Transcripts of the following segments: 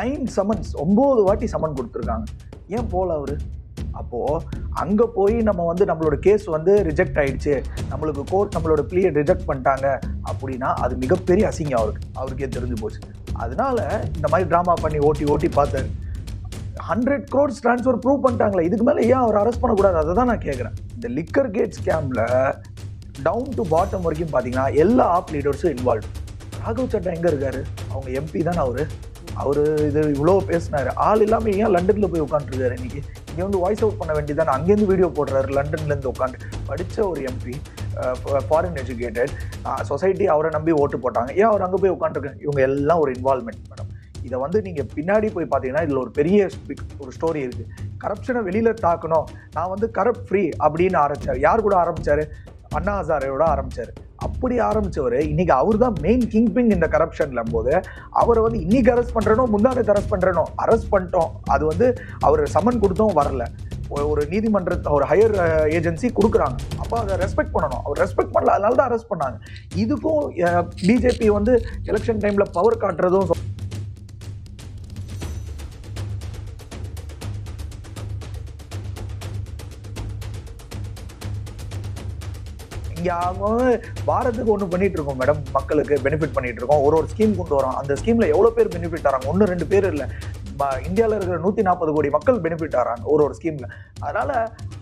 Nine summons ஒம்பது வாட்டி சமன் கொடுத்துருக்காங்க. ஏன் போகல அவர்? அப்போது அங்கே போய் நம்ம வந்து நம்மளோட கேஸ் வந்து ரிஜெக்ட் ஆகிடுச்சு நம்மளுக்கு கோர்ட் நம்மளோட பிளியை ரிஜெக்ட் பண்ணிட்டாங்க அப்படின்னா அது மிகப்பெரிய அசிங்கம் அவருக்கு. அவருக்கே தெரிஞ்சு போச்சு. அதனால இந்த மாதிரி ட்ராமா பண்ணி ஓட்டி ஓட்டி பார்த்தாரு. ஹண்ட்ரட் க்ரோட்ஸ் ட்ரான்ஸ்ஃபர் ப்ரூவ் பண்ணிட்டாங்களே. இதுக்கு மேலே ஏன் அவர் அரெஸ்ட் பண்ணக்கூடாது? அதை தான் நான் கேட்குறேன் இந்த லிக்கர் கேட் ஸ்கேமில் டவுன் டு பாட்டம் வரைக்கும் பார்த்தீங்கன்னா எல்லா ஆப் லீடர்ஸும் இன்வால்வ் ராகவ் சட்டா எங்கே இருக்காரு? அவங்க எம்பி தானே அவர்? அவர் இது இவ்வளோ பேசினார். ஆள் இல்லாமல் ஏன் லண்டனில் போய் உட்காந்துருக்காரு இன்றைக்கி இங்கே வந்து வாய்ஸ் அவுட் பண்ண வேண்டியதானே அங்கேருந்து வீடியோ போடுறாரு லண்டன்லேருந்து உட்காந்து படித்த ஒரு எம்பி ஃபாரின் எஜுகேட்டட் சொசைட்டி அவரை நம்பி ஓட்டு போட்டாங்க. ஏன் அவர் அங்கே போய் உட்காந்துருக்காங்க இவங்க எல்லாம் ஒரு இன்வால்மெண்ட் மேடம் இதை வந்து நீங்கள் பின்னாடி போய் பார்த்தீங்கன்னா இதில் ஒரு பெரிய ஒரு ஸ்டோரி இருக்குது கரப்ஷனை வெளியில் தாக்கணும். நான் வந்து கரப்ட் ஃப்ரீ அப்படின்னு ஆரம்பிச்சார். யார் கூட ஆரம்பித்தார் அண்ணா ஹசாரையோட ஆரம்பிச்சார். அப்படி ஆரம்பிச்சவர் இன்னைக்கு அவர் தான் மெயின் கிங் பிங் இந்த கரப்ஷன்ல போது அவரை வந்து இன்னைக்கு அரெஸ்ட் பண்றனோ முந்தானத்து அரெஸ்ட் பண்றனோ அரெஸ்ட் பண்ணிட்டோம். அது வந்து அவர் சம்மன் கொடுத்தும் வரல. ஒரு- நீதிமன்ற ஒரு ஹையர் ஏஜென்சி uh, கொடுக்குறாங்க. அப்போ அதை ரெஸ்பெக்ட் பண்ணணும். அவர் ரெஸ்பெக்ட் பண்ணல அதனால தான் அரெஸ்ட் பண்ணாங்க. இதுக்கும் uh, பிஜேபி வந்து எலெக்ஷன் டைமில் பவர் காட்டுறதும் இங்க வாரத்துக்கு ஒன்று பண்ணிட்டு இருக்கோம் மேடம் மக்களுக்கு பெனிஃபிட் பண்ணிட்டு இருக்கோம் ஒரு ஒரு ஸ்கீம் கொண்டு வரோம். அந்த ஸ்கீம்ல எவ்வளவு பேர் பெனிஃபிட் தராங்க ஒன்று ரெண்டு பேர் இல்லை. இந்தியாவில் இருக்கிற நூற்றி நாற்பது கோடி மக்கள் பெனிஃபிட் ஆகிறாங்க ஒரு ஒரு ஸ்கீம்ல அதனால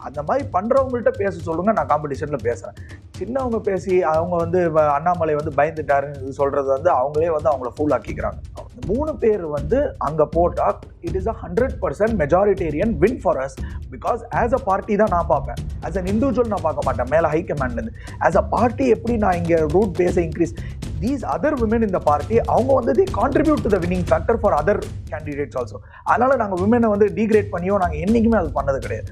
அந்த மாதிரி பண்றவங்கள்ட்ட பேச சொல்லுங்க. நான் காம்படிஷன்ல பேசுறேன். சின்னவங்க பேசி அவங்க வந்து வ- அண்ணாமலை வந்து பயந்துட்டாருன்னு சொல்றது வந்து அவங்களே வந்து அவங்கள ஃபுல்லாக்கிக்கிறாங்க மூணு பேர் வந்து அங்க போட்டா it is a hundred percent majoritarian win for us because as a party தான் நான் பார்ப்பேன். ஆஸ் அன் இண்டிவிஜுவல் நான் பார்க்க மாட்டேன். மேலே ஹை கமாண்ட்லேருந்து ஆஸ் அ பார்ட்டி எப்படி நான் இங்கே ரூட் பேஸை இன்க்ரீஸ் தீஸ் அதர் விமன் இந்த பார்ட்டி அவங்க வந்து the contribute to the winning factor for other candidates also அதனால நாங்கள் விமனை வந்து டீக்ரேட் பண்ணியோ நாங்கள் என்றைக்குமே அது பண்ணது கிடையாது.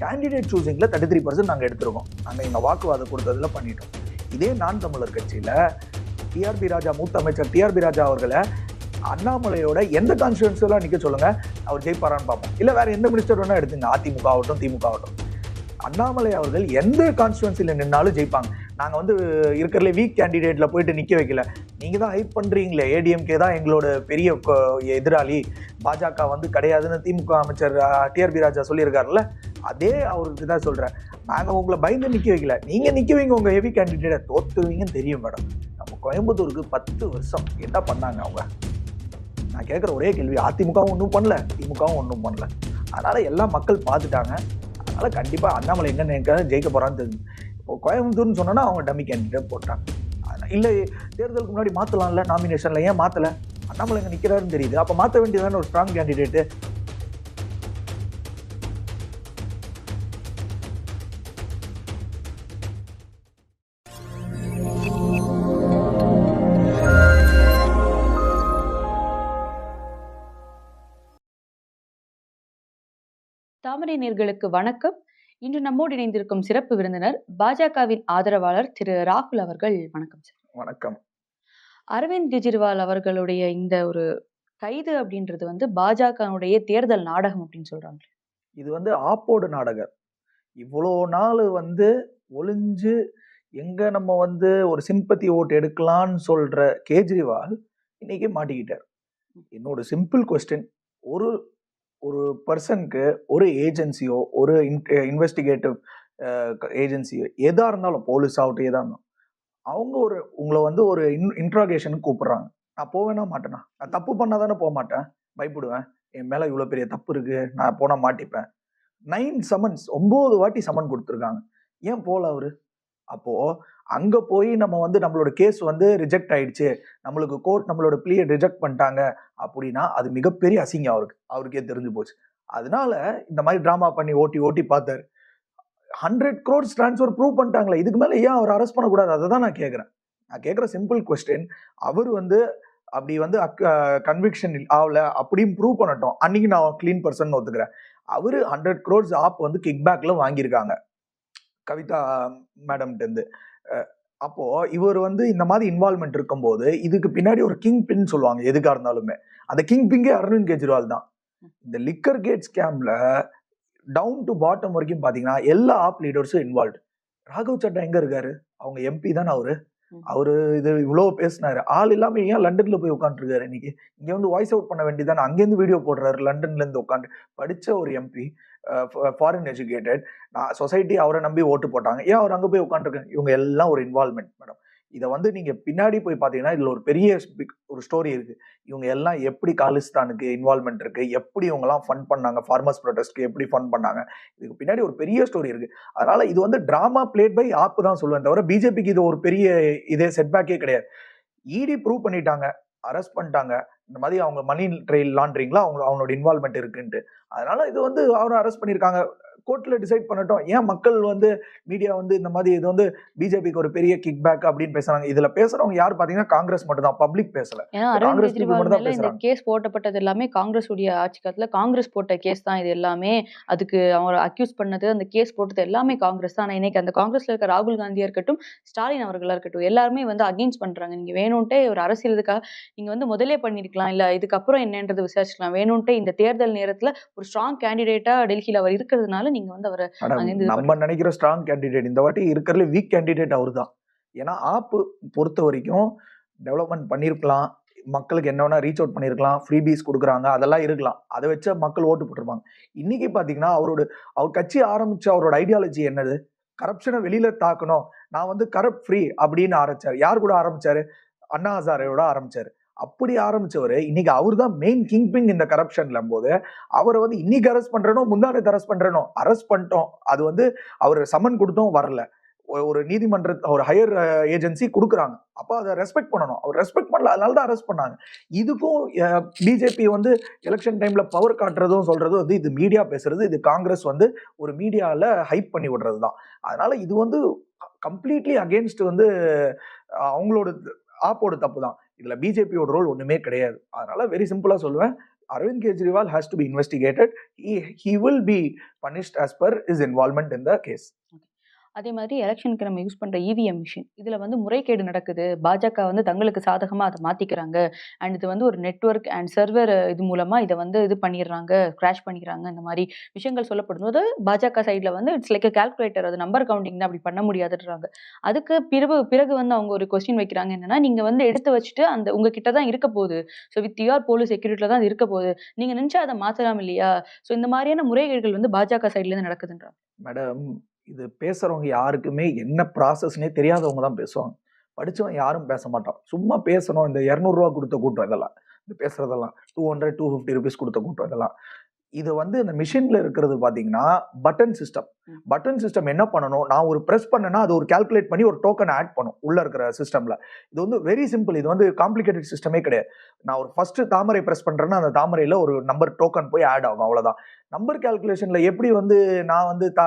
கேண்டிடேட் சூசிங்கில் தேர்ட்டி த்ரீ பர்சன்ட் நாங்கள் எடுத்திருக்கோம். நாங்கள் எங்கள் வாக்குவாதம் கொடுத்ததில் பண்ணிட்டோம். இதே நான் தமிழர் கட்சியில் டிஆர்பி ராஜா மூத்த அமைச்சர் டிஆர்பி ராஜா அவர்களை அண்ணாமலையோட எந்த கான்ஸ்டியூன்சியெல்லாம் நிற்க சொல்லுங்கள் அவர் ஜெயிப்பாரான்னு பார்ப்போம். இல்லை வேறு எந்த மினிஸ்டர் வேணால் எடுத்துங்க அதிமுக ஆகட்டும் திமுக ஆகட்டும். அண்ணாமலை அவர்கள் எந்த கான்ஸ்டுவன்சியில் நின்னாலும் ஜெயிப்பாங்க. நாங்கள் வந்து இருக்கிறதுல வீக் கேண்டிடேட்டில் போயிட்டு நிற்க வைக்கல. நீங்கள் தான் ஹைப் பண்ணுறீங்களே ஏடிஎம்கே தான் எங்களோட பெரிய எதிராளி. பாஜக வந்து கிடையாதுன்னு திமுக அமைச்சர் டிஆர்பி ராஜா சொல்லியிருக்காருல்ல அதே அவருக்கு தான் சொல்கிறேன் நாங்கள் உங்களை பயந்து நிற்க வைக்கல. நீங்கள் நிற்க வைங்க உங்கள் ஹெவி கேண்டிடேட்டை தோத்துருவீங்கன்னு தெரியும் மேடம் நம்ம கோயம்புத்தூருக்கு பத்து வருஷம் என்ன பண்ணாங்க அவங்க? நான் கேட்குற ஒரே கேள்வி அதிமுகவும் ஒன்றும் பண்ணல திமுகவும் ஒன்றும் பண்ணல. அதனால் எல்லா மக்கள் பார்த்துட்டாங்க. அதனால் கண்டிப்பாக அண்ணாமலை என்ன நினைக்கிறாரு ஜெயிக்க போகிறான்னு தெரிஞ்சு இப்போ கோயம்புத்தூர்னு சொன்னோன்னா அவங்க டம்மி கேண்டிடேட் போட்டாங்க. இல்லை தேர்தலுக்கு முன்னாடி மாற்றலாம்ல நாமினேஷனில் ஏன் மாற்றலை அண்ணாமலை இங்கே நிற்கிறாருன்னு தெரியுது. அப்போ மாற்ற வேண்டியதான ஒரு ஸ்ட்ராங் கேண்டிடேட்டு தாமரை நேர்களுக்கு வணக்கம். இன்று நம்மோடு இணைந்திருக்கும் சிறப்பு விருந்தினர் பாஜகவின் ஆதரவாளர் திரு ராகுல் அவர்கள். வணக்கம் சார். வணக்கம். அரவிந்த் கெஜ்ரிவால் அவர்களுடைய இந்த ஒரு கைது அப்படின்றது வந்து பாஜகவுடைய தேர்தல் நாடகம் அப்படின்னு சொல்றாங்க இது வந்து ஆப்போடு நாடகம். இவ்வளோ நாள் வந்து ஒளிஞ்சு எங்க நம்ம வந்து ஒரு சிம்பத்தி ஓட்டு எடுக்கலாம்னு சொல்ற கேஜ்ரிவால் இன்னைக்கு மாட்டிக்கிட்டார். என்னோட சிம்பிள் கொஸ்டின் ஒரு ஒரு பர்சனுக்கு ஒரு ஏஜென்சியோ ஒரு இன்வெஸ்டிகேட்டிவ் ஏஜென்சியோ எதாக இருந்தாலும் போலீஸ் ஆகட்டும் எதாக இருந்தாலும் அவங்க ஒரு உங்களை வந்து ஒரு இன் இன்ட்ராகேஷனுக்கு கூப்பிட்றாங்க. நான் போவேனா மாட்டேனா? நான் தப்பு பண்ணால் தானே போக மாட்டேன்? பயப்படுவேன். என் மேலே இவ்வளோ பெரிய தப்பு இருக்குது நான் போனால் மாட்டிப்பேன். நைன் சமன்ஸ் ஒம்பது வாட்டி சமன் கொடுத்துருக்காங்க. ஏன் போகல அவரு? அப்போ அங்க போய் நம்ம வந்து நம்மளோட கேஸ் வந்து ரிஜெக்ட் ஆயிடுச்சு. நம்மளுக்கு கோர்ட் நம்மளோட பிளியை ரிஜெக்ட் பண்ணிட்டாங்க அப்படின்னா அது மிகப்பெரிய அசிங்கம் அவருக்கு. அவருக்கே தெரிஞ்சு போச்சு. அதனால இந்த மாதிரி ட்ராமா பண்ணி ஓட்டி ஓட்டி பார்த்தாரு. ஹண்ட்ரட் க்ரோட்ஸ் ட்ரான்ஸ்ஃபர் ப்ரூவ் பண்ணிட்டாங்களே இதுக்கு மேலே ஏன் அவர் அரெஸ்ட் பண்ணக்கூடாது? அதை தான் நான் கேட்குறேன். நான் கேட்குற சிம்பிள் கொஸ்டின் அவர் வந்து அப்படி வந்து கன்விக்ஷன் ஆகல அப்படியும் ப்ரூவ் பண்ணட்டும். அன்னைக்கு நான் க்ளீன் பர்சன் ஒத்துக்கிறேன். அவரு ஹண்ட்ரட் க்ரோட்ஸ் ஆப் வந்து கிக் பேக்கில் வாங்கியிருக்காங்க. கவிதா மேடம்கிட்ட இருந்து அஹ் அப்போ இவர் வந்து இந்த மாதிரி இன்வால்மெண்ட் இருக்கும்போது இதுக்கு பின்னாடி ஒரு கிங் பின் சொல்லுவாங்க எதுக்கா இருந்தாலுமே. அந்த கிங் பிங்கே அரவிந்த் கெஜ்ரிவால் தான். இந்த லிக்கர் கேட் ஸ்கேம்ல டவுன் டு பாட்டம் வரைக்கும் பாத்தீங்கன்னா எல்லா ஆப் லீடர்ஸும் இன்வால்வ் ராகவ் சட்டா எங்க இருக்காரு? அவங்க எம்பி தானே அவரு. அவரு இது இவ்வளவு பேசினாரு. ஆள் இல்லாம ஏன் லண்டன்ல போய் உட்காந்துருக்காரு இன்னைக்கு? இங்க வந்து வாய்ஸ் அவுட் பண்ண வேண்டியதானே அங்கேருந்து வீடியோ போடுறாரு லண்டன்ல இருந்து உட்காந்து படிச்ச ஒரு எம்பி ஃபாரின் எஜுகேட்டட் நான் சொசைட்டி அவரை நம்பி ஓட்டு போட்டாங்க. ஏன் அவர் அங்கே போய் உட்காந்துருக்காங்க இவங்க எல்லாம் ஒரு இன்வால்மெண்ட் மேடம் இதை வந்து நீங்கள் பின்னாடி போய் பார்த்தீங்கன்னா இதில் ஒரு பெரிய பிக் ஒரு ஸ்டோரி இருக்குது இவங்க எல்லாம் எப்படி காலிஸ்தானுக்கு இன்வால்மெண்ட் இருக்குது எப்படி இவங்கெல்லாம் ஃபண்ட் பண்ணாங்க? ஃபார்மர்ஸ் ப்ரொடெஸ்ட்க்கு எப்படி ஃபண்ட் பண்ணாங்க? இதுக்கு பின்னாடி ஒரு பெரிய ஸ்டோரி இருக்குது அதனால் இது வந்து ட்ராமா பிளேட் பை ஆப் தான் சொல்லுவேன் தவிர பிஜேபிக்கு இது ஒரு பெரிய இதே செட்பேக்கே கிடையாது. இடி ப்ரூவ் பண்ணிட்டாங்க. அரெஸ்ட் பண்ணிட்டாங்க. இந்த மாதிரி அவங்க மணி ட்ரெயில் லாண்ட்ரிங்ல அவங்க அவங்களோட இன்வால்மெண்ட் இருக்குன்ட்டு. அதனால இது வந்து அவரை அரெஸ்ட் பண்ணியிருக்காங்க. கோர்ட்ல டிசைட் பண்ணட்டும். ஏன் மக்கள் வந்து மீடியா வந்து இந்த மாதிரி இது வந்து பிஜேபிக்கு ஒரு பெரிய கிக் பேக் அப்படின்னு பேசுறாங்க. இதுல பேசுறவங்க யார் பாத்தீங்கன்னா காங்கிரஸ் மட்டும் தான். பப்ளிக் பேசல. காங்கிரஸ் இந்த. கேஸ் போட்டப்பட்டது எல்லாமே காங்கிரஸ் உடைய ஆட்சி காலத்துல காங்கிரஸ் போட்ட கேஸ் தான் இது எல்லாமே. அதுக்கு அவங்க அக்யூஸ் பண்ணது அந்த கேஸ் போட்டது எல்லாமே காங்கிரஸ் தான். ஆனா இன்னைக்கு அந்த காங்கிரஸ்ல இருக்க ராகுல் காந்தியா இருக்கட்டும் ஸ்டாலின் அவர்களா இருக்கட்டும் எல்லாருமே வந்து அகெயின்ஸ்ட் பண்றாங்க. நீங்க வேணும்ட்டே ஒரு அரசியல் இதுக்காக நீங்க வந்து முதலே பண்ணிருக்கலாம். இல்ல இதுக்கப்புறம் என்னன்றது விசாரிச்சுக்கலாம். வேணும்ட்டே இந்த தேர்தல் நேரத்துல ஒரு ஸ்ட்ராங் கேண்டிடேட்டா டெல்லியில அவர் இருக்கிறதுனால நீங்க வந்து அவரை நம்ம நினைக்கிற ஸ்ட்ராங் கேண்டிடேட் இந்த வாட்டி இருக்கிறதுல வீக் கேண்டிடேட் அவர் தான் ஏன்னா ஆப் பொறுத்த வரைக்கும் டெவலப்மெண்ட் பண்ணியிருக்கலாம் மக்களுக்கு என்ன வேணா ரீச் அவுட் பண்ணியிருக்கலாம் ஃப்ரீபீஸ் கொடுக்குறாங்க. அதெல்லாம் இருக்கலாம். அதை வச்சு மக்கள் ஓட்டு போட்டிருப்பாங்க. இன்னைக்கு பார்த்தீங்கன்னா அவரோட அவர் கட்சி ஆரம்பிச்ச அவரோட ஐடியாலஜி என்னது? கரப்ஷனை வெளியில தாக்கணும். நான் வந்து கரப்ட் ஃப்ரீ அப்படின்னு ஆரம்பிச்சாரு. யார் கூட ஆரம்பிச்சாரு? அண்ணா ஹசாரையோட ஆரம்பிச்சாரு. அப்படி ஆரம்பிச்சவர் இன்னைக்கு அவர் தான் மெயின் கிங் பிங் இந்த கரப்ஷன்ல போது அவரை வந்து இன்னைக்கு அரெஸ்ட் பண்றனோ முந்தானத்து அரெஸ்ட் பண்றனோ அரெஸ்ட் பண்ணிட்டோம். அது வந்து அவர் சம்மன் கொடுத்தோம் வரல. ஒரு நீதிமன்ற ஒரு ஹையர் ஏஜென்சி கொடுக்குறாங்க. அப்போ அதை ரெஸ்பெக்ட் பண்ணணும். அவர் ரெஸ்பெக்ட் பண்ணல அதனால தான் அரெஸ்ட் பண்ணாங்க. இதுக்கும் பிஜேபி வந்து எலெக்ஷன் டைம்ல பவர் காட்டுறதும் சொல்றதும் வந்து இது மீடியா பேசுறது இது காங்கிரஸ் வந்து ஒரு மீடியால ஹைப் பண்ணி விடுறது தான் அதனால இது வந்து கம்ப்ளீட்லி அகேன்ஸ்ட் வந்து அவங்களோட ஆப்போட தப்பு தான் இதுல பிஜேபியோட ரோல் ஒண்ணுமே கிடையாது. அதனால வெரி சிம்பிளா சொல்லுவேன். Arvind Kejriwal has to be investigated will be be punished for his involvement in the case okay அதே மாதிரி எலெக்ஷனுக்கு நம்ம யூஸ் பண்ணுற இவிஎம் மிஷின் இதில் வந்து முறைகேடு நடக்குது. பாஜக வந்து தங்களுக்கு சாதகமாக அதை மாற்றிக்கிறாங்க அண்ட் இது வந்து ஒரு நெட்வொர்க் அண்ட் சர்வர் இது மூலமாக இதை வந்து இது பண்ணிடுறாங்க கிராஷ் பண்ணிக்கிறாங்க இந்த மாதிரி விஷயங்கள் சொல்லப்படும்போது பாஜக சைடில் வந்து இட்ஸ் லைக் கால்குலேட்டர் அது நம்பர் கவுண்டிங் அப்படி பண்ண முடியாதுன்றாங்க. அதுக்கு பிறகு பிறகு வந்து அவங்க ஒரு கொஸ்டின் வைக்கிறாங்க. என்னன்னா நீங்கள் வந்து எடுத்து வச்சுட்டு அந்த உங்ககிட்ட தான் இருக்க போகுது. ஸோ வித் யூஆர் போலீஸ் செக்யூரிட்டியில் தான் இருக்க போகுது. நீங்கள் நினச்சா அதை மாற்றலாம் இல்லையா? ஸோ இந்த மாதிரியான முறைகேடுகள் வந்து பாஜக சைட்லேருந்து நடக்குதுன்றாங்க. மேடம் இது பேசுகிறவங்க யாருக்குமே என்ன ப்ராசஸ்னே தெரியாதவங்க தான் பேசுவாங்க. படித்தவன் யாரும் பேச மாட்டான். சும்மா பேசணும். இந்த இரநூறுவா கொடுத்த கூட்டம் இதெல்லாம். இந்த பேசுகிறதெல்லாம் two hundred two fifty rupees கொடுத்த கூட்டம் இதெல்லாம். இது வந்து இந்த மிஷினில் இருக்கிறது பார்த்தீங்கன்னா பட்டன் சிஸ்டம் பட்டன் சிஸ்டம் என்ன பண்ணணும்? நான் ஒரு ப்ரெஸ் பண்ணேன்னா அது ஒரு கால்குலேட் பண்ணி ஒரு டோக்கன் ஆட் பண்ணும் உள்ள இருக்கிற சிஸ்டம்ல இது வந்து வெரி சிம்பிள் இது வந்து காம்ப்ளிகேட்டட் சிஸ்டமே கிடையாது. நான் ஒரு ஃபர்ஸ்ட் தாமரை ப்ரெஸ் பண்றேன்னா அந்த தாமரையில ஒரு நம்பர் டோக்கன் போய் ஆட் ஆகும் அவ்வளவுதான். நம்பர் கால்குலேஷன்ல எப்படி வந்து நான் வந்து தா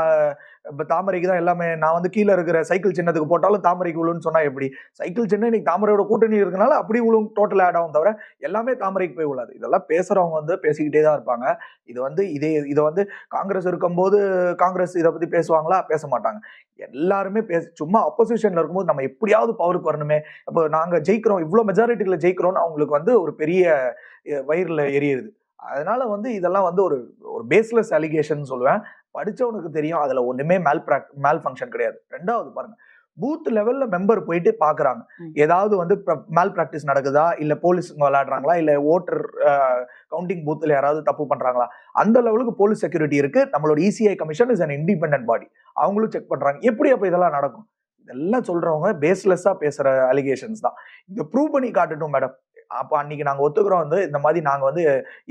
இப்போ தாமரைக்கு தான் எல்லாமே நான் வந்து கீழே இருக்கிற சைக்கிள் சின்னத்துக்கு போட்டாலும் தாமரைக்கு விழுன்னு சொன்னால் எப்படி? சைக்கிள் சின்ன இன்னைக்கு தாமரையோட கூட்டணி இருக்கனால அப்படி விழும் டோட்டல் ஆட் ஆகும் தவிர எல்லாமே தாமரைக்கு போய் விழாது. இதெல்லாம் பேசுகிறவங்க வந்து பேசிக்கிட்டே தான் இருப்பாங்க. இது வந்து இதே இதை வந்து காங்கிரஸ் இருக்கும்போது காங்கிரஸ் இதை பத்தி பேசுவாங்களா? பேச மாட்டாங்க எல்லாருமே பேச சும்மா அப்போசிஷன்ல இருக்கும்போது நம்ம எப்படியாவது பவருக்கு வரணுமே. இப்போ நாங்க ஜெயிக்கிறோம் இவ்வளோ மெஜாரிட்டியில் ஜெயிக்கிறோம்னு அவங்களுக்கு வந்து ஒரு பெரிய அஹ், வயிறுல எரியுது. அதனால வந்து இதெல்லாம் வந்து ஒரு ஒரு பேஸ்லெஸ் அலிகேஷன் சொல்லுவேன். படிச்சவனுக்கு தெரியும் அதுல ஒண்ணுமே மேல் ப்ராக் மேல் ஃபங்க்ஷன் கிடையாது. ரெண்டாவது பாருங்க பூத் லெவல்ல மெம்பர் போயிட்டு பாக்குறாங்க. ஏதாவது வந்து மேல் பிராக்டிஸ் நடக்குதா? இல்ல போலீஸ் விளையாடுறாங்களா? இல்ல ஓட்டர் கவுண்டிங் பூத்ல யாராவது தப்பு பண்றாங்களா? அந்த லெவலுக்கு போலீஸ் செக்யூரிட்டி இருக்கு. நம்மளோட ECI commission is an independent body அவங்களும் செக் பண்றாங்க. எப்படி அப்ப இதெல்லாம் நடக்கும்? இதெல்லாம் சொல்றவங்க பேஸ்லெஸ்ஸா பேசுற அலிகேஷன்ஸ் தான். இதை ப்ரூவ் பண்ணி காட்டட்டும் மேடம் அப்போ அன்னைக்கு நாங்கள் ஒத்துக்கிறோம் வந்து இந்த மாதிரி நாங்கள் வந்து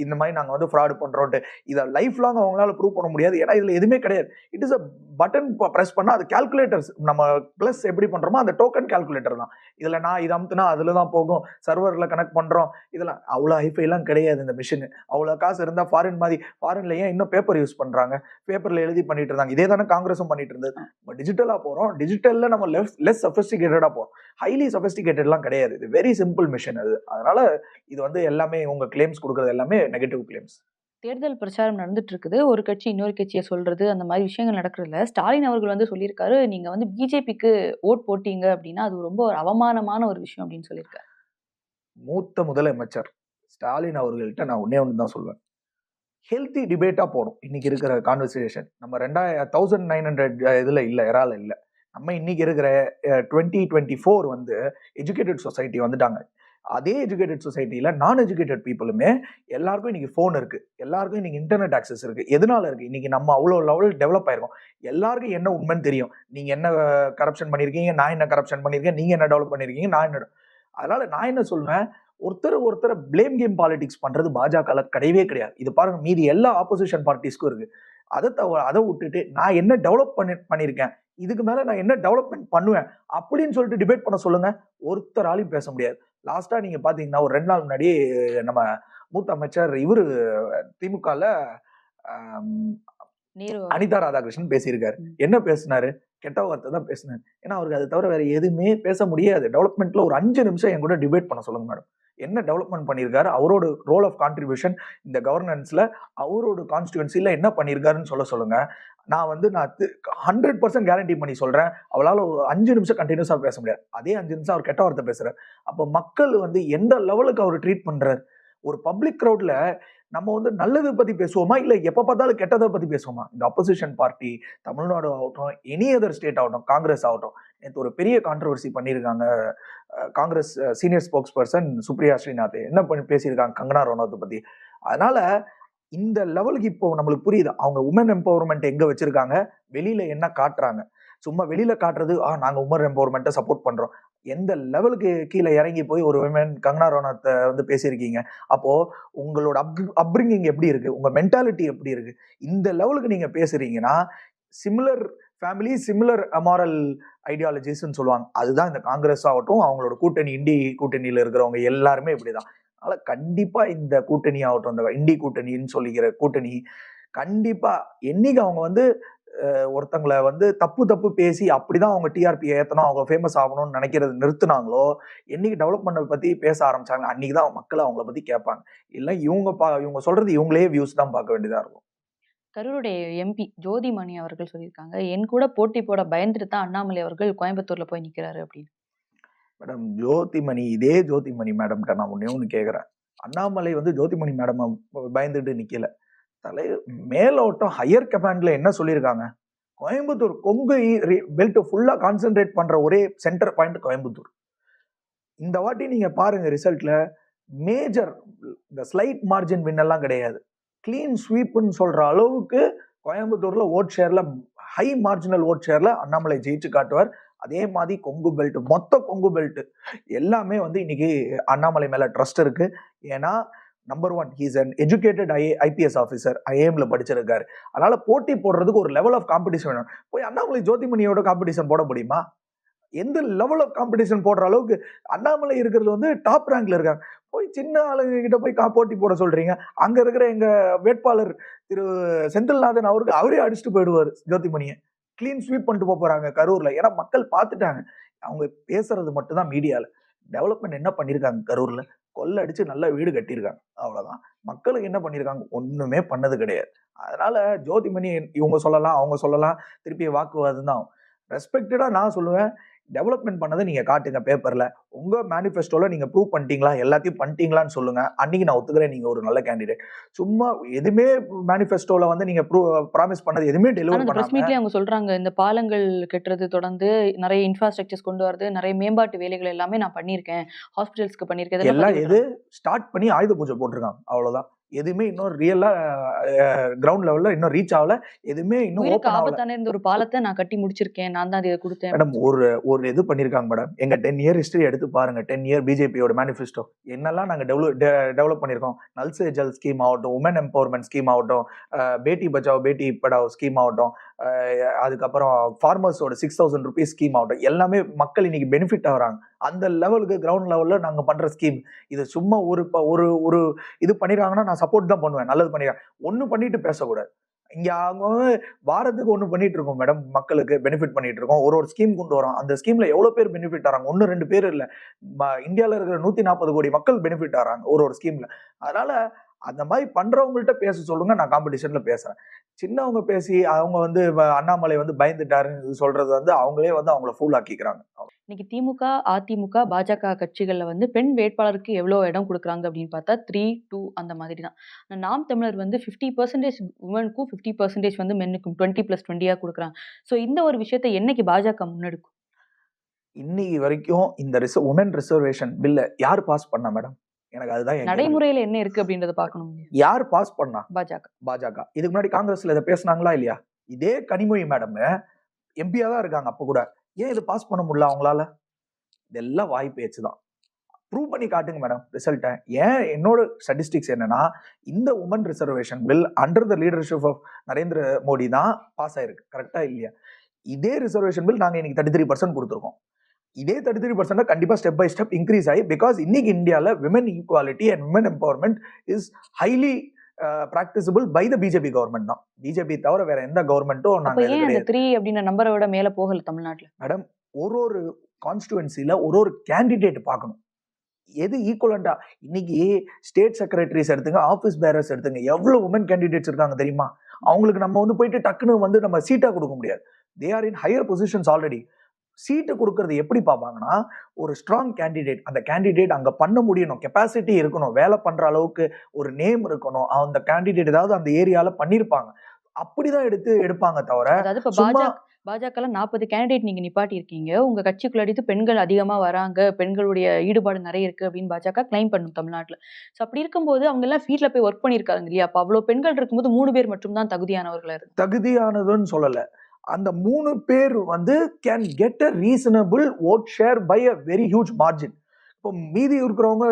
இந்த மாதிரி நாங்கள் வந்து ஃப்ராடு பண்ணுறோன்ட்டு இதை லைஃப் லாங் அவங்களால ப்ரூவ் பண்ண முடியாது. ஏன்னா இதில் எதுவுமே கிடையாது. It is a button press பண்ணால் அது கால்குலேட்டர்ஸ் நம்ம ப்ளஸ் எப்படி பண்ணுறோமோ அந்த டோக்கன் கால்குலேட்டர் தான். இதில் நான் இது அமுத்துனா அதில் தான் போகும். சர்வரில் கனெக்ட் பண்ணுறோம் இதெல்லாம் அவ்வளோ ஹைஃபைலாம் கிடையாது இந்த மிஷின் அவ்வளோ காசு இருந்தால் ஃபாரின் மாதிரி ஃபாரின்ல ஏன் இன்னும் பேப்பர் யூஸ் பண்ணுறாங்க பேப்பரில் எழுதி பண்ணிட்டு இருந்தாங்க. இதே தானே காங்கிரஸும் பண்ணிட்டு இருந்தது. நம்ம டிஜிட்டலாக போகிறோம் டிஜிட்டலில் நம்ம லெஸ் லெஸ் சஃபிஸ்டிகேட்டடாக போகிறோம் ஹைலி சஃபிஸ்டிகேட்டட்லாம் கிடையாது. இது வெரி சிம்பிள் மிஷின் அது. அதனால் இது வந்து எல்லாமே உங்க கிளைம்ஸ் கொடுக்கறது எல்லாமே நெகட்டிவ் கிளைம்ஸ் தேர்தல் பிரச்சாரம் நடந்துட்டு இருக்குது ஒரு கட்சி இன்னொரு கட்சியை சொல்றது அந்த மாதிரி விஷயங்கள் நடக்கிறதுல ஸ்டாலின் அவர்கள் வந்து சொல்லியிருக்காரு நீங்க வந்து பிஜேபிக்கு ஓட் போட்டீங்க அப்படின்னா அது ரொம்ப ஒரு அவமானமான ஒரு விஷயம் அப்படின்னு சொல்லியிருக்காரு. மூத்த முதலமைச்சர் ஸ்டாலின் அவர்கள்ட்ட நான் ஒன்னே ஒன்று தான் சொல்வேன் ஹெல்த்தி டிபேட்டா போகணும் இன்னைக்கு இருக்கிற கான்வர்சேஷன் நம்ம ரெண்டாயிரம் தௌசண்ட் நைன் ஹண்ட்ரட் இதுல இல்ல எறால இல்ல. நம்ம இன்னைக்கு இருக்கிற டுவெண்ட்டி டுவெண்ட்டி ஃபோர் வந்து எஜுகேட்டட் சொசைட்டி வந்துட்டாங்க. அதே எஜுகேட்டட் சொசைட்டியில் நான் எஜுகேட்டட் பீப்புளுமே எல்லாருக்கும் இன்னைக்கு ஃபோன் இருக்குது எல்லாருக்கும் இன்னைக்கு இன்டர்நெட் ஆக்சஸ் இருக்குது எதனால இருக்குது இன்னைக்கு நம்ம அவ்வளோ லெவல் டெவலப் ஆயிருக்கோம். எல்லாருக்கும் என்ன உண்மைன்னு தெரியும். நீங்கள் என்ன கரப்ஷன் பண்ணியிருக்கீங்க நான் என்ன கரப்ஷன் பண்ணியிருக்கேன் நீங்கள் என்ன டெவலப் பண்ணியிருக்கீங்க நான் என்ன அதனால் நான் என்ன சொல்வேன்? ஒருத்தர் ஒருத்தர் பிளேம் கேம் பாலிடிக்ஸ் பண்ணுறது பாஜகவில் கிடையவே கிடையாது. இது பாருங்க மீதி எல்லா ஆப்போசிஷன் பார்ட்டிஸ்க்கும் இருக்குது அதை தவிர அதை விட்டுட்டு நான் என்ன டெவலப் பண்ணி பண்ணியிருக்கேன் இதுக்கு மேலே நான் என்ன டெவலப்மெண்ட் பண்ணுவேன்? அப்படின்னு சொல்லிட்டு டிபேட் பண்ண சொல்லுங்கள் ஒருத்தராலையும் பேச முடியாது. லாஸ்டா நீங்க பாத்தீங்கன்னா ஒரு ரெண்டு நாள் முன்னாடி நம்ம மூத்த அமைச்சர் இவரு திமுகல நேரு அனிதா ராதாகிருஷ்ணன் பேசியிருக்காரு. என்ன பேசினாரு? கெட்ட வார்த்தை தான் பேசினாரு. ஏன்னா அவருக்கு அது தவிர வேற எதுவுமே பேச முடியாது. டெவலப்மெண்ட்ல ஒரு அஞ்சு நிமிஷம் என் கூட டிபேட் பண்ண சொல்லுங்க மேடம் என்ன டெவலப்மெண்ட் பண்ணியிருக்காரு? அவரோட ரோல் ஆஃப் கான்ட்ரிபியூஷன் இந்த கவர்னன்ஸ்ல அவரோட கான்ஸ்டியூன்சில என்ன பண்ணியிருக்காருன்னு சொல்ல சொல்லுங்க. நான் வந்து நான் ஹண்ட்ரட் பர்சன்ட் கேரண்டி பண்ணி சொல்கிறேன் அவளால் ஒரு அஞ்சு நிமிஷம் கண்டினியூஸாக பேச முடியாது. அதே அஞ்சு நிமிஷம் அவர் கெட்ட வார்த்தை பேசுகிறார் அப்போ மக்கள் வந்து எந்த லெவலுக்கு அவர் ட்ரீட் பண்ணுறார் ஒரு பப்ளிக் க்ரௌடில் நம்ம வந்து நல்லதை பற்றி பேசுவோமா? இல்லை எப்போ பார்த்தாலும் கெட்டதை பற்றி பேசுவோமா? இந்த அப்போசிஷன் பார்ட்டி தமிழ்நாடு ஆகட்டும் எனி அதர் ஸ்டேட் ஆகட்டும் காங்கிரஸ் ஆகட்டும் நேற்று ஒரு பெரிய கான்ட்ரவர்சி பண்ணியிருக்காங்க. Congress senior spokesperson Supriya Srinath. என்ன பண்ணி பேசியிருக்காங்க? கங்கனா ரோனத்தை பற்றி அதனால் இந்த லெவலுக்கு இப்போ நம்மளுக்கு புரியுது. அவங்க உமன் எம்பவர்மெண்ட் எங்க வச்சிருக்காங்க? வெளியில என்ன காட்டுறாங்க? சும்மா வெளியில காட்டுறது ஆ நாங்க உமன் எம்பவர்மெண்ட்டை சப்போர்ட் பண்றோம். எந்த லெவலுக்கு கீழே இறங்கி போய் ஒரு விமன் கங்கனா ரோனத்தை வந்து பேசியிருக்கீங்க? அப்போ உங்களோட அப் அப்ரிங்கிங் எப்படி இருக்கு? உங்க மென்டாலிட்டி எப்படி இருக்கு? இந்த லெவலுக்கு நீங்க பேசுறீங்கன்னா சிமிலர் ஃபேமிலி சிமிலர் அமாரல் ஐடியாலஜிஸ்ன்னு சொல்லுவாங்க. அதுதான் இந்த காங்கிரஸ் ஆகட்டும் அவங்களோட கூட்டணி இண்டி கூட்டணியில் இருக்கிறவங்க எல்லாருமே இப்படிதான். அதனால கண்டிப்பா இந்த கூட்டணி ஆகட்டும் இந்த இண்டி கூட்டணின்னு சொல்லிக்கிற கூட்டணி கண்டிப்பா என்னைக்கு அவங்க வந்து ஒருத்தங்களை வந்து தப்பு தப்பு பேசி அப்படிதான் அவங்க டிஆர்பி ஏத்தணும் அவங்க ஃபேமஸ் ஆகணும்னு நினைக்கிறது நிறுத்துனாங்களோ என்னைக்கு டெவலப்மெண்ட் பத்தி பேச ஆரம்பிச்சாங்க அன்னைக்கு தான் மக்கள் அவங்கள பத்தி கேட்பாங்க. இல்ல இவங்க பா இவங்க சொல்றது இவங்களே வியூஸ் தான் பார்க்க வேண்டியதா இருக்கும். கரூருடைய எம்பி ஜோதிமணி அவர்கள் சொல்லியிருக்காங்க என் கூட போட்டி போட பயந்துட்டு தான் அண்ணாமலை அவர்கள் கோயம்புத்தூர்ல போய் நிக்கிறாரு அப்படின்னு. மேடம் ஜோதிமணி இதே ஜோதிமணி மேடம்கிட்ட நான் ஒன்றே ஒன்று கேட்குறேன் அண்ணாமலை வந்து ஜோதிமணி மேடம் பயந்துட்டு நிற்கல தலை மேலோட்டம் ஹையர் கமாண்டில் என்ன சொல்லியிருக்காங்க கோயம்புத்தூர் கொங்கு பெல்ட் ஃபுல்லாக கான்சென்ட்ரேட் பண்ணுற ஒரே சென்டர் பாயிண்ட் கோயம்புத்தூர். இந்த வாட்டி நீங்கள் பாருங்கள் ரிசல்ட்டில் மேஜர் இந்த ஸ்லைட் மார்ஜின் வின்னெல்லாம் கிடையாது. கிளீன் ஸ்வீப்புன்னு சொல்கிற அளவுக்கு கோயம்புத்தூரில் ஓட் ஷேரில் ஹை மார்ஜினல் ஓட் ஷேரில் அண்ணாமலை ஜெயிச்சு காட்டுவார். அதே மாதிரி கொங்கு பெல்ட் மொத்த கொங்கு பெல்ட் எல்லாமே வந்து இன்னைக்கு அண்ணாமலை மேல ட்ரஸ்ட் இருக்கு. ஏன்னா number one he's an educated I IPS officer ஐஏஎம்ல படிச்சிருக்காரு. அதனால போட்டி போடுறதுக்கு ஒரு லெவல் ஆஃப் காம்படிஷன் வேணும். போய் அண்ணாமலை ஜோதிமணியோட காம்படிஷன் போட முடியுமா? எந்த லெவல் ஆஃப் காம்படிஷன் போடுற அளவுக்கு அண்ணாமலை இருக்கிறது வந்து டாப் ரேங்க்ல இருக்காங்க. போய் சின்ன ஆளுங்க கிட்ட போய் கா- போட்டி போட சொல்றீங்க. அங்க இருக்கிற எங்க வேட்பாளர் திரு செந்தில்நாதன் அவருக்கு அவரே அடிச்சுட்டு போயிடுவார் ஜோதிமணியை. க்ளீன் ஸ்வீப் பண்ணிட்டு போக போறாங்க கரூர்ல. ஏன்னா மக்கள் பார்த்துட்டாங்க. அவங்க பேசுறது மட்டும்தான் மீடியால டெவலப்மெண்ட் என்ன பண்ணியிருக்காங்க கரூர்ல? கொள்ளை அடிச்சு நல்ல வீடு கட்டியிருக்காங்க. அவ்வளவுதான். மக்களுக்கு என்ன பண்ணியிருக்காங்க ஒண்ணுமே பண்ணது கிடையாது. அதனால ஜோதிமணி இவங்க சொல்லலாம் அவங்க சொல்லலாம். திருப்பி வாக்குவாதம் தான் ரெஸ்பெக்டடா நான் சொல்லுவேன். டெவலப்மெண்ட் பண்ணதை நீங்க காட்டுங்க பேப்பர்ல உங்க மேனிஃபெஸ்டோல நீங்க ப்ரூவ் பண்ணிட்டீங்களா? எல்லாத்தையும் பண்ணிட்டீங்களான்னு சொல்லுங்க. அன்னைக்கு நான் ஒத்துக்கிறேன். நீங்க ஒரு நல்ல கேண்டிடேட் சும்மா எதுவுமே மேனிஃபெஸ்டோல வந்து நீங்க ப்ராமிஸ் பண்ணது எதுவுமே டெலிவர் இந்த பிரஸ் பண்ணாம மீட்லயே அவங்க சொல்றாங்க இந்த பாலங்கள் கட்டுறது தொடர்ந்து நிறைய இன்ஃப்ராஸ்ட்ரக்சர்ஸ் கொண்டு வரது நிறைய மேம்பாட்டு வேலைகள் எல்லாமே நான் பண்ணியிருக்கேன். ஹாஸ்பிட்டல்ஸ்க்கு பண்ணியிருக்கேன். எல்லாம் எது ஸ்டார்ட் பண்ணி ஆயுத பூஜை போட்டிருக்காங்க. அவ்வளவுதான். எதுவுமே இன்னும் ரியலா கிரவுண்ட் லெவல்ல இன்னும் ரீச் ஆகல. எதுவுமே இன்னும் ஓப்பன் ஆகல. இருந்த ஒரு பாலத்தை நான் கட்டி முடிச்சிருக்கேன். நான் தான் இதை கொடுத்தேன் மேடம் ஒரு ஒரு இது பண்ணிருக்காங்க மேடம் எங்க டென் இயர் ஹிஸ்டரி எடுத்து பாருங்க. டென் இயர் பிஜேபியோட மேனிஃபெஸ்டோ என்னெல்லாம் நாங்க டெவலப் டெவலப் பண்ணிருக்கோம். நல் சே ஜல் ஸ்கீம் ஆகட்டும் உமன் எம்பவர்மெண்ட் ஸ்கீம் ஆகட்டும் பேட்டி பச்சாவ் பேட்டி படாவ் ஸ்கீம் ஆகட்டும் அதுக்கப்புறம் ஃபார்மர்ஸோட சிக்ஸ் தௌசண்ட் ருபீஸ் ஸ்கீம் ஆகட்டும் எல்லாமே மக்கள் இன்னைக்கு பெனிஃபிட் ஆகிறாங்க. அந்த லெவலுக்கு கிரவுண்ட் லெவலில் நாங்கள் பண்ணுற ஸ்கீம் இது சும்மா ஒரு இப்போ ஒரு ஒரு இது பண்ணிடுறாங்கன்னா நான் சப்போர்ட் தான் பண்ணுவேன் நல்லது பண்ணிடுறேன். ஒன்றும் பண்ணிட்டு பேசக்கூடாது. இங்கே அவங்க வாரத்துக்கு ஒன்று பண்ணிட்டு இருக்கோம் மேடம் மக்களுக்கு பெனிஃபிட் பண்ணிட்டு இருக்கோம். ஒரு ஒரு ஸ்கீம் கொண்டு வரோம். அந்த ஸ்கீம்ல எவ்வளோ பேர் பெனிஃபிட் ஆறாங்க? ஒன்று ரெண்டு பேர் இல்லை. ம- இருக்கிற நூற்றி நாற்பது கோடி மக்கள் பெனிஃபிட் ஆறாங்க ஒரு ஒரு ஸ்கீம்ல அதனால அந்த மாதிரி பண்றவங்கள்ட்ட பேச சொல்லுங்க நான் காம்படிஷன்ல பேசுறேன். சின்னவங்க பேசி அவங்க வந்து அண்ணாமலை வந்து பயந்துட்டாருன்னு சொல்றது வந்து அவங்களே வந்து அவங்கள ஃபூல் ஆக்கிக்கிறாங்க. இன்னைக்கு திமுக அதிமுக பாஜக கட்சிகள்ல வந்து பெண் வேட்பாளருக்கு எவ்வளோ இடம் கொடுக்குறாங்க அப்படின்னு பார்த்தா த்ரீ டூ அந்த மாதிரி தான் நாம் தமிழர் வந்து ஃபிஃப்டி பர்சன்டேஜ் உமனுக்கும் ஃபிஃப்டி பர்சன்டேஜ் வந்து மென்னுக்கும் டுவெண்ட்டி ப்ளஸ் டுவெண்ட்டியாக கொடுக்குறாங்க. ஸோ இந்த ஒரு விஷயத்தை என்னைக்கு பாஜக முன்னெடுக்கும்? இன்னைக்கு வரைக்கும் இந்த ரிச உமன் ரிசர்வேஷன் பில்ல யார் பாஸ் பண்ணா மேடம் எனக்கு அதுதான். நடைமுறையில என்ன இருக்கு அப்படின்றத பார்க்கணும்? யார் பாஸ் பண்ணா? பாஜக. பாஜக. இதுக்கு முன்னாடி காங்கிரஸ்ல இதை பேசுனாங்களா இல்லையா? இதே கனிமொழி மேடம் எம்பியா தான் இருக்காங்க அப்ப கூட. ஏன் இது பாஸ் பண்ண முடியல அவங்களால? இதெல்லாம் வாய் பேச்சு தான். ப்ரூவ் பண்ணி காட்டுங்க மேடம் ரிசல்ட்டை ஏன் என்னோட ஸ்டட்டிஸ்டிக்ஸ் என்னன்னா இந்த woman reservation bill under the leadership of Narendra Modi தான் பாஸ் ஆயிருக்கு. கரெக்டா இல்லையா? இதே ரிசர்வேஷன் பில் நாங்க இன்னைக்கு தேர்ட்டி த்ரீ பர்சன்ட் கொடுத்துருக்கோம். இதே தேர்ட்டி த்ரீ பர்சன்ட் கண்டிப்பா ஸ்டெப் பை ஸ்டெப் இன்க்ரீஸ் ஆகி பிகாஸ் இன்னைக்கு இந்தியாவில் women equality and women empowerment is highly practicable by the BJP government தான். பிஜேபி தவிர வேற எந்த கவர்மெண்ட்டும் அப்ப நாங்க இது ஏன் அந்த கிடையாது த்ரீ அப்படின்ற நம்பரை விட மேல போகல தமிழ்நாட்டுல? மேடம் ஒரு ஒரு கான்ஸ்டுவன்சில ஒரு ஒரு கேண்டிடேட் பார்க்கணும். எது ஈக்குவலண்டா இன்னைக்கு ஸ்டேட் செக்ரட்டரிஸ் எடுத்துங்க ஆஃபீஸ் பேரர்ஸ் எடுத்துங்க எவ்வளவு உமன் கேண்டிடேட்ஸ் இருக்காங்க தெரியுமா? அவங்களுக்கு நம்ம வந்து போயிட்டு டக்குன்னு வந்து நம்ம சீட்டா கொடுக்க முடியாது. They are in higher positions already சீட்டு கொடுக்கறது எப்படி பார்ப்பாங்கன்னா ஒரு ஸ்ட்ராங் கேண்டிடேட் அந்த கேண்டிடேட் அங்க பண்ண முடியணும் கெப்பாசிட்டி இருக்கணும் வேலை பண்ற அளவுக்கு ஒரு நேம் இருக்கணும் அந்த கேண்டிடேட் ஏதாவது அந்த ஏரியால பண்ணியிருப்பாங்க அப்படிதான் எடுத்து எடுப்பாங்க தவிர சும்மா பாஜக நாற்பது கேண்டிடேட் நீங்க நிப்பாட்டி இருக்கீங்க உங்க கட்சிக்குள்ள அடித்து பெண்கள் அதிகமா வராங்க பெண்களுடைய ஈடுபாடு நிறைய இருக்கு அப்படின்னு பாஜக கிளைம் பண்ணும் தமிழ்நாட்டுல. ஸோ அப்படி இருக்கும்போது அவங்க எல்லாம் ஃபீல்ட்ல போய் ஒர்க் பண்ணியிருக்காங்க இல்லையா? அப்ப அவ்வளவு பெண்கள் இருக்கும்போது மூணு பேர் மட்டும் தான் தகுதியானவர்களா இருக்கு தகுதியானதுன்னு சொல்லல. அந்த மூணு பேர் வந்து can get a reasonable vote share by a very huge margin இப்போ மீதி இருக்கிறவங்க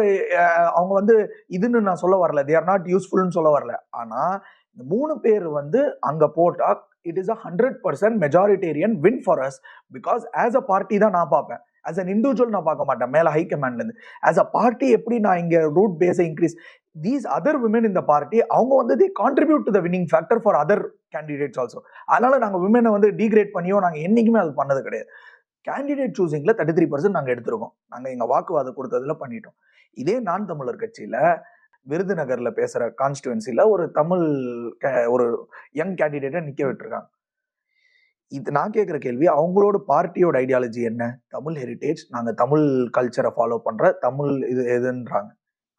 அவங்க வந்து இதுன்னு நான் சொல்ல வரல. தே ஆர் நாட் யூஸ்ஃபுல்னு சொல்ல வரல. ஆனால் இந்த மூணு பேர் வந்து அங்கே போட்டால் it is a hundred percent majoritarian win for us because as a party தான் நான் பார்ப்பேன். ஆஸ் அன் இண்டிவிஜுவல் நான் பார்க்க மாட்டேன். மேலே ஹை கமாண்ட்லேருந்து ஆஸ் அ பார்ட்டி எப்படி நான் இங்கே ரூட் பேஸை இன்க்ரீஸ் தீஸ் அதர் விமன் இந்த பார்ட்டி அவங்க வந்து the contribute to the winning factor for other candidates also அதனால நாங்கள் விமனை வந்து டிகிரேட் பண்ணியோ நாங்கள் என்றைக்குமே அது பண்ணது கிடையாது. கேண்டிடேட் சூசிங்கில் தேர்ட்டி த்ரீ பர்சன்ட் நாங்கள் எடுத்திருக்கோம். நாங்கள் எங்கள் வாக்குவாதம் கொடுத்ததுல பண்ணிட்டோம். இதே நான் தமிழர் கட்சியில் விருதுநகரில் பேசுகிற கான்ஸ்டுவன்சியில் ஒரு தமிழ் ஒரு யங் கேண்டிடேட்டை நிற்க விட்டுருக்காங்க. இது நான் கேட்குற கேள்வி அவங்களோட பார்ட்டியோட ஐடியாலஜி என்ன? தமிழ் ஹெரிட்டேஜ் நாங்கள் தமிழ் கல்ச்சரை ஃபாலோ பண்ணுற தமிழ் இது எதுன்றாங்க.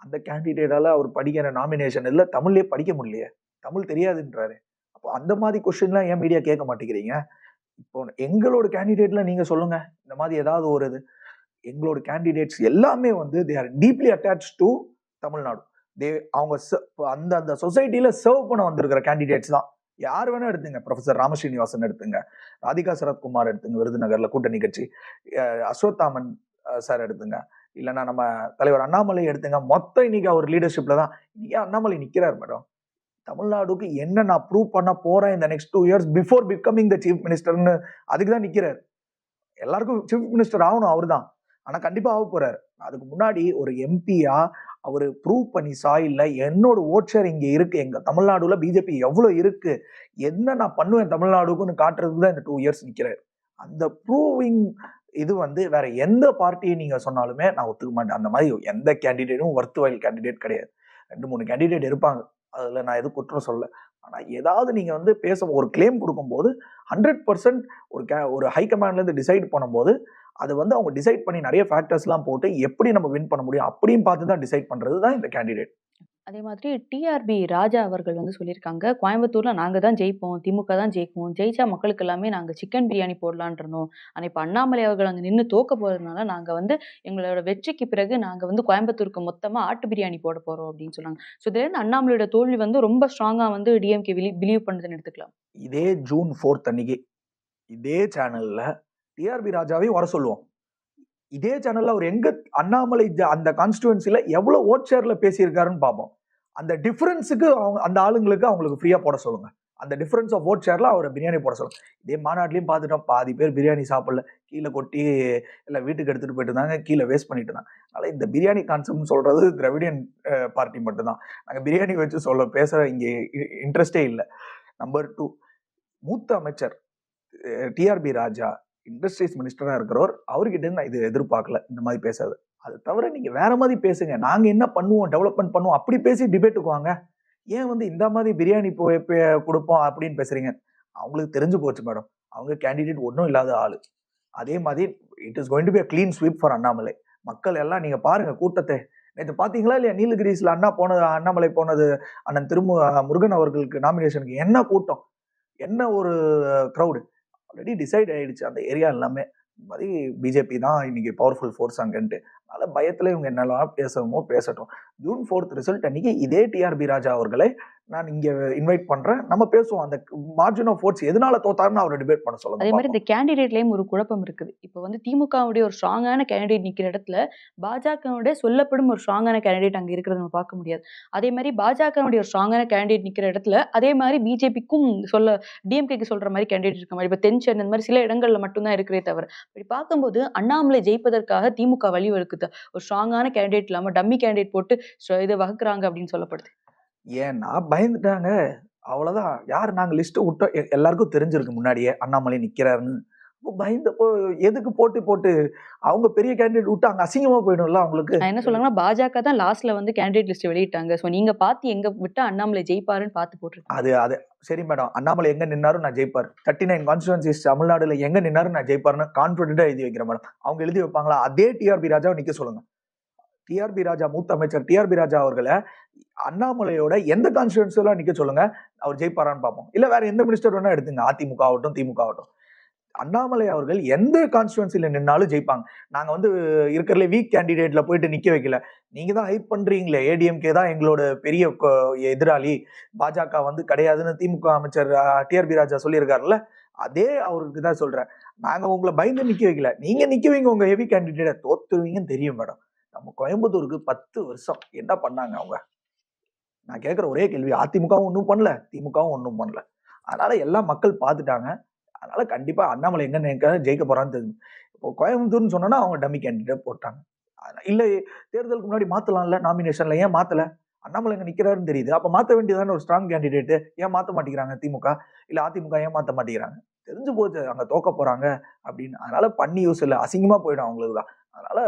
அந்த கேண்டிடேட்டால் அவர் படிக்கிற நாமினேஷன் இல்லை தமிழ்லேயே படிக்க முடியலையே. தமிழ் தெரியாதுன்றாரு. அப்போ அந்த மாதிரி கொஸ்டின்லாம் ஏன் மீடியா கேட்க மாட்டேங்கிறீங்க? இப்போ எங்களோட கேண்டிடேட்டில் நீங்கள் சொல்லுங்கள் இந்த மாதிரி ஏதாவது ஒரு இது. எங்களோட கேண்டிடேட்ஸ் எல்லாமே வந்து they are deeply attach to Tamil Nadu. They அவங்க அந்த அந்த சொசைட்டியில் சர்வ் பண்ண வந்திருக்கிற கேண்டிடேட்ஸ் தான். யார் வேணா எடுத்துங்க. ப்ரொஃபசர் ராமஸ்ரீனிவாசன் எடுத்துங்க. ராதிகா சரத்குமார் எடுத்துங்க. விருதுநகர்ல கூட்டணி கட்சி. அஹ் அஸ்வத்தாமன் சார் எடுத்துங்க. இல்லைன்னா நம்ம தலைவர் அண்ணாமலை எடுத்துங்க. மொத்தம் இன்னைக்கு அவர் லீடர்ஷிப்ல தான். இன்னைக்கு அண்ணாமலை நிக்கிறார் மேடம். தமிழ்நாடுக்கு என்ன நான் ப்ரூவ் பண்ண போறேன் இந்த next two years before becoming the chief மினிஸ்டர்னு அதுக்கு தான் நிக்கிறார். எல்லாருக்கும் சீஃப் மினிஸ்டர் ஆகணும் அவர் தான் ஆனா கண்டிப்பா ஆக போறாரு. அதுக்கு முன்னாடி ஒரு எம்பியா அவர் ப்ரூவ் பண்ணி சாயில்ல என்னோட ஓட்சர் இங்கே இங்க இருக்கு. எங்க தமிழ்நாடுல பிஜேபி எவ்வளோ இருக்கு? என்ன நான் பண்ணுவேன் தமிழ்நாடுக்குன்னு காட்டுறதுக்கு தான் இந்த டூ இயர்ஸ் நிற்கிறார் அந்த ப்ரூவிங் இது வந்து வேற எந்த பார்ட்டியை நீங்க சொன்னாலுமே நான் ஒத்துக்க மாட்டேன். அந்த மாதிரி எந்த கேண்டிடேட்டும் ஒர்த் வைல் கேண்டிடேட் கிடையாது. ரெண்டு மூணு கேண்டிடேட் இருப்பாங்க. அதில் நான் எதுவும் குற்றம் சொல்ல ஆனால் ஏதாவது நீங்கள் வந்து பேச ஒரு கிளைம் கொடுக்கும்போது ஹண்ட்ரட் பர்சன்ட் ஒரு கே ஒரு ஹை கமாண்ட்லேருந்து டிசைட் பண்ணும்போது அது வந்து அவங்க டிசைட் பண்ணி நிறைய ஃபேக்டர்ஸ்லாம் போட்டு எப்படி நம்ம வின் பண்ண முடியும் அப்படியும் பார்த்து தான் டிசைட் பண்ணுறது தான் இந்த கேண்டிடேட் அதே மாதிரி டிஆர்பி ராஜா அவர்கள் வந்து சொல்லியிருக்காங்க கோயம்புத்தூர்ல நாங்கள் தான் ஜெயிப்போம் திமுக தான் ஜெயிப்போம் ஜெயிச்சா மக்களுக்கு எல்லாமே நாங்கள் சிக்கன் பிரியாணி போடலான் இருந்தோம் இப்போ அண்ணாமலை அவர்கள் அங்கே நின்று தோக்க போறதுனால நாங்கள் வந்து எங்களோட வெற்றிக்கு பிறகு நாங்கள் வந்து கோயம்புத்தூருக்கு மொத்தமாக ஆட்டு பிரியாணி போட போறோம் அப்படின்னு சொன்னாங்க. ஸோ இதுலேருந்து அண்ணாமலையோட தோல்வி வந்து ரொம்ப ஸ்ட்ராங்கா வந்து டிஎம்கே பிலீவ் பண்ணுதுன்னு எடுத்துக்கலாம். இதே ஜூன் ஃபோர்த் அன்னைக்கு இதே சேனல்ல டிஆர்பி ராஜாவையும் வர சொல்லுவோம். இதே சேனல்ல அவர் எங்க அண்ணாமலை அந்த கான்ஸ்டுவன்சில எவ்வளவு ஓட் ஷேர்ல பேசியிருக்காருன்னு பார்ப்போம். அந்த டிஃபரன்ஸுக்கு அவங்க அந்த ஆளுங்களுக்கு அவங்களுக்கு ஃப்ரீயாக போட சொல்லுங்க. அந்த டிஃப்ரென்ஸ் ஆஃப் ஓட் சேரில் அவரை பிரியாணி போட சொல்லுங்க. இதே மாநாட்டிலையும் பார்த்துட்டோம் பாதி பேர் பிரியாணி சாப்பிடல. கீழே கொட்டி இல்லை வீட்டுக்கு எடுத்துகிட்டு போயிட்டு இருந்தாங்க கீழே வேஸ்ட் பண்ணிட்டு இருந்தாங்க. அதனால் இந்த பிரியாணி கான்செப்ட்னு சொல்கிறது திராவிடியன் பார்ட்டி மட்டும்தான். நாங்கள் பிரியாணி வச்சு சொல்ல பேசுகிற இங்கே இன்ட்ரெஸ்டே இல்லை. நம்பர் டூ மூத்த அமைச்சர் டிஆர்பி ராஜா இண்டஸ்ட்ரீஸ் மினிஸ்டராக இருக்கிறவர் அவர்கிட்ட நான் இது எதிர்பார்க்கல. இந்த மாதிரி பேசாது அதை தவிர நீங்கள் வேற மாதிரி பேசுங்க. நாங்கள் என்ன பண்ணுவோம் டெவலப்மெண்ட் பண்ணுவோம் அப்படி பேசி டிபேட்டுக்கு வாங்க. ஏன் வந்து இந்த மாதிரி பிரியாணி போய் கொடுப்போம் அப்படின்னு பேசுறீங்க? அவங்களுக்கு தெரிஞ்சு போச்சு மேடம் அவங்க கேண்டிடேட் ஒன்றும் இல்லாத ஆள். அதே மாதிரி it is going to be clean sweep for Annamalai. மக்கள் எல்லாம் நீங்கள் பாருங்கள் கூட்டத்தை. நேற்று பார்த்தீங்களா இல்லையா? நீலகிரிஸில் அண்ணா போனது அண்ணாமலை போனது அண்ணன் திருமு முருகன் அவர்களுக்கு நாமினேஷனுக்கு என்ன கூட்டம்? என்ன ஒரு க்ரௌடு ஆல்ரெடி டிசைட் ஆயிடுச்சு. அந்த ஏரியா எல்லாமே. மாதிரி பிஜேபி தான் இன்னைக்கு பவர்ஃபுல் ஃபோர்ஸ் அங்கன்ட்டு. அதனால பயத்தில் இவங்க என்னெல்லாம் பேசணுமோ பேசட்டும். ஜூன் ஃபோர்த் ரிசல்ட் அன்னைக்கு இதே டிஆர்பி ராஜா அவர்களை நான் இங்க இன்வைட் பண்றேன். நம்ம பேசுவோம். அந்த மார்ஜின் ஆஃப் ஃபோர்ஸ் எதனால தோத்தாருன்னு அவரை டிபேட் பண்ண சொல்லுங்க அதே மாதிரி. இந்த கேண்டிடேட்லயும் ஒரு குழப்பம் இருக்குது. இப்போ வந்து திமுகவுடைய ஒரு ஸ்ட்ராங்கான கேண்டிடேட் நிக்கிற இடத்துல பாஜகவுடைய சொல்லப்படும் ஒரு ஸ்ட்ராங்கான கேண்டிடேட் அங்க இருக்கிறத நம்ம பார்க்க முடியாது. அதே மாதிரி பாஜகவுடைய ஒரு ஸ்ட்ராங்கான கேண்டிடேட் நிக்கிற இடத்துல அதே மாதிரி பிஜேபிக்கும் சொல்ல டிஎம்கேக்கு சொல்ற மாதிரி கேண்டிடேட் இருக்க மாதிரி இப்போ தென்சென்னை இந்த மாதிரி சில இடங்கள்ல மட்டும்தான் இருக்கிறே தவிர. இப்படி பார்க்கும்போது அண்ணாமலை ஜெயிப்பதற்காக திமுக வழி இருக்குது ஒரு ஸ்ட்ராங்கான கேண்டிடேட் இல்லாம டம்மி கேண்டிடேட் போட்டு இதை வகுக்கிறாங்க அப்படின்னு சொல்லப்படுது. ஏன்னா பயந்துட்டாங்க. அவ்வளவுதான். யார்? நாங்க லிஸ்ட் விட்டோம். எல்லாருக்கும் தெரிஞ்சிருக்கு முன்னாடியே அண்ணாமலை நிக்கிறாருன்னு. அப்போ பயந்தப்போ எதுக்கு போட்டு போட்டு அவங்க பெரிய கேண்டிடேட் விட்டு அங்க அசிங்கமா போயிடும்ல அவங்களுக்கு? என்ன சொல்றாங்கன்னா பாஜக தான் லாஸ்ட்ல வந்து கேண்டிடேட் லிஸ்ட் வெளியிட்டாங்க. ஸோ நீங்க பார்த்து எங்க விட்டா அண்ணாமலை ஜெயிப்பாருன்னு பார்த்து போட்டிருக்காங்க. அது அது. சரி மேடம் அண்ணாமலை எங்க நின்னாரும் நான் ஜெயிப்பார். தேர்ட்டி நைன் கான்ஸ்டுவன்சிஸ் தமிழ்நாடுல எங்க நின்னாரும் நான் ஜெயிப்பார்னு கான்பிடண்டா எழுதி வைக்கிறேன் மேடம் அவங்க எழுதி வைப்பாங்களா? அதே டிஆர்பி ராஜாவை நிக்க சொல்லுங்க. டிஆர்பி ராஜா மூத்த அமைச்சர் டிஆர்பி ராஜா அவர்களை அண்ணாமலையோட எந்த கான்ஸ்டுவன்சிலாம் நிற்க சொல்லுங்க அவர் ஜெயிப்பாரான்னு பார்ப்போம். இல்லை வேற எந்த மினிஸ்டர் வேணா எடுத்துங்க அதிமுக ஆகட்டும் திமுக ஆகட்டும். அண்ணாமலை அவர்கள் எந்த கான்ஸ்டுவன்சியில் நின்னாலும் ஜெயிப்பாங்க. நாங்கள் வந்து இருக்கிறதுல வீக் கேண்டிடேட்ல போயிட்டு நிற்க வைக்கல. நீங்கள் தான் ஹைப் பண்ணுறீங்களே ஏடிஎம்கே தான் எங்களோட பெரிய எதிராளி. பாஜக வந்து கிடையாதுன்னு திமுக அமைச்சர் டிஆர்பி ராஜா சொல்லியிருக்காருல்ல அதே அவருக்கு தான் சொல்கிறேன் நாங்கள் உங்களை பயந்து நிற்க வைக்கல. நீங்கள் நிற்க வைங்க உங்கள் ஹெவி கேண்டிடேட்டை தோத்துருவீங்கன்னு தெரியும் மேடம். நம்ம கோயம்புத்தூருக்கு பத்து வருஷம். என்ன பண்ணாங்க அவங்க? நான் கேட்குற ஒரே கேள்வி அதிமுகவும் ஒன்றும் பண்ணல திமுகவும் ஒன்றும் பண்ணல. அதனால எல்லா மக்கள் பார்த்துட்டாங்க. அதனால கண்டிப்பாக அண்ணாமலை எங்க ஜெயிக்க போறான்னு தெரியும். இப்போ கோயம்புத்தூர்னு சொன்னோன்னா அவங்க டம்மி கேண்டிடேட் போட்டாங்க. இல்லை தேர்தலுக்கு முன்னாடி மாற்றலாம்ல நாமினேஷன்ல ஏன் மாற்றலை அண்ணாமலை இங்கே நிற்கிறாருன்னு தெரியுது. அப்போ மாற்ற வேண்டியதான ஒரு ஸ்ட்ராங் கேண்டிடேட்டு ஏன் மாற்ற மாட்டேங்கிறாங்க திமுக? இல்லை அதிமுக ஏன் மாற்ற மாட்டேங்கிறாங்க? தெரிஞ்சு போச்சு அங்கே தோக்க போகிறாங்க அப்படின்னு. அதனால பண்ணி யூஸ் இல்லை. அசிங்கமாக போயிடும் அவங்களுக்கு தான். அதனால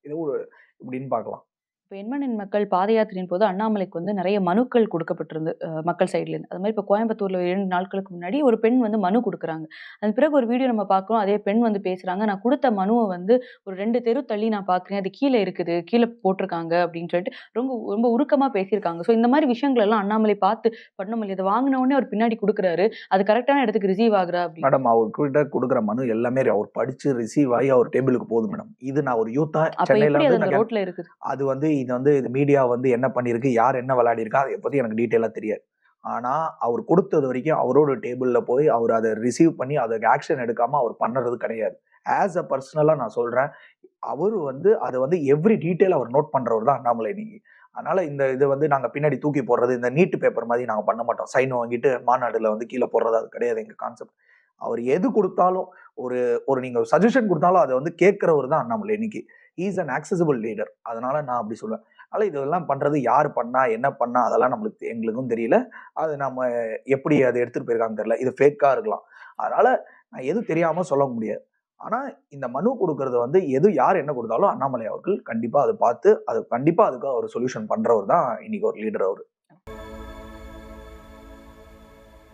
இது ஒரு இப்படின்னு பார்க்கலாம். இப்போ எண்மணின் மக்கள் பாத யாத்திரையின் போது அண்ணாமலைக்கு வந்து நிறைய மனுக்கள் கொடுக்கப்பட்டிருந்து மக்கள் சைட்லேருந்து அது மாதிரி இப்போ கோயம்புத்தூர்ல இரண்டு நாட்களுக்கு முன்னாடி ஒரு பெண் வந்து மனு கொடுக்குறாங்க. அதன் பிறகு ஒரு வீடியோ நம்ம பார்க்குறோம். அதே பெண் வந்து பேசுறாங்க நான் கொடுத்த மனுவை வந்து ஒரு ரெண்டு தெரு தள்ளி நான் பார்க்குறேன். அது கீழே இருக்குது கீழே போட்டிருக்காங்க அப்படின்னு சொல்லிட்டு ரொம்ப ரொம்ப உருக்கமா பேசியிருக்காங்க. ஸோ இந்த மாதிரி விஷயங்கள் எல்லாம் அண்ணாமலை பார்த்து பண்ண முடியாது வாங்கின உடனே அவர் பின்னாடி கொடுக்குறாரு. அது கரெக்டான இடத்துக்கு ரிசீவ் ஆகுறா? அப்படின்னு. மேடம் அவர் கிட்ட கொடுக்குற மனு எல்லாமே அவர் படிச்சு ரிசீவ் ஆகி அவர் டேபிளுக்கு போகுது மேடம். இது நான் ஒரு யூத்தா சென்னையில அது ரோட்ல இருக்குது? அது வந்து இது வந்து இது மீடியா வந்து என்ன பண்ணியிருக்கு யார் என்ன விளையாடிருக்கா அதை பற்றி எனக்கு டீட்டெயிலாக தெரியாது. ஆனால் அவர் கொடுத்தது வரைக்கும் அவரோட டேபிளில் போய் அவர் அதை ரிசீவ் பண்ணி அதுக்கு ஆக்ஷன் எடுக்காமல் அவர் பண்ணுறது கிடையாது. ஆஸ் அ பர்சனலாக நான் சொல்கிறேன் அவர் வந்து அதை வந்து எவ்ரி டீட்டெயில் அவர் நோட் பண்ணுறவர் தான் அண்ணாமலை நீங்கள் அதனால் இந்த இது வந்து நாங்கள் பின்னாடி தூக்கி போடுறது இந்த நீட்டு பேப்பர் மாதிரி நாங்கள் பண்ண மாட்டோம். சைன் வாங்கிட்டு மாநாடுல வந்து கீழே போடுறது அது கிடையாது எங்கள் கான்செப்ட் அவர் எது கொடுத்தாலும் ஒரு ஒரு நீங்கள் சஜஷன் கொடுத்தாலும் அதை வந்து கேட்குறவர் தான் அண்ணாமலை இன்னைக்கு. ஈஸ் அன் ஆக்சசிபிள் லீடர் அதனால நான் அப்படி சொல்லுவேன் அதனால் இதெல்லாம் பண்ணுறது யார் பண்ணா என்ன பண்ணா அதெல்லாம் நம்மளுக்கு எங்களுக்கும் தெரியல. அது நம்ம எப்படி அதை எடுத்துகிட்டு போயிருக்காங்க தெரியல. இது ஃபேக்காக இருக்கலாம். அதனால் நான் எதுவும் தெரியாமல் சொல்ல முடியாது. ஆனால் இந்த மனு கொடுக்கறது வந்து எது யார் என்ன கொடுத்தாலும் அண்ணாமலை அவர்கள் கண்டிப்பாக அதை பார்த்து அது கண்டிப்பாக அதுக்கு ஒரு சொல்யூஷன் பண்ணுறவர் தான் இன்னைக்கு ஒரு லீடர் அவர்.